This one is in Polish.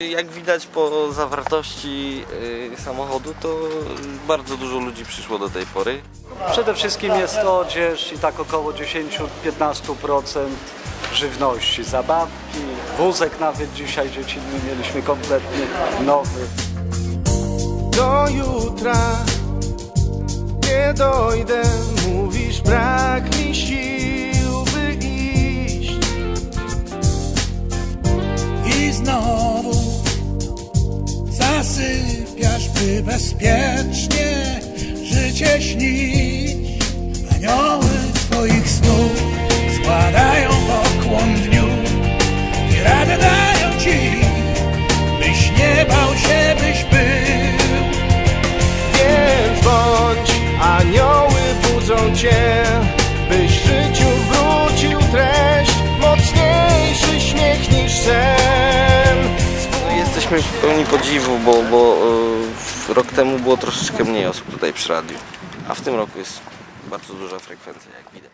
Jak widać po zawartości y, samochodu, to bardzo dużo ludzi przyszło do tej pory. Przede wszystkim jest to odzież i tak około 10-15% żywności, zabawki, wózek nawet dzisiaj dziecinny mieliśmy kompletnie nowy. Do jutra nie dojdę, mówisz brak mi sił, by iść. I znowu zasypiasz, by bezpiecznie życie śnić. Anioły twoich snów składają pokłon dniu i radę dają ci, byś nie bał się, byś był. Więc bądź, anioły budzą cię, jesteśmy w pełni podziwu, bo, bo y, rok temu było troszeczkę mniej osób tutaj przy radiu, a w tym roku jest bardzo duża frekwencja, jak widać.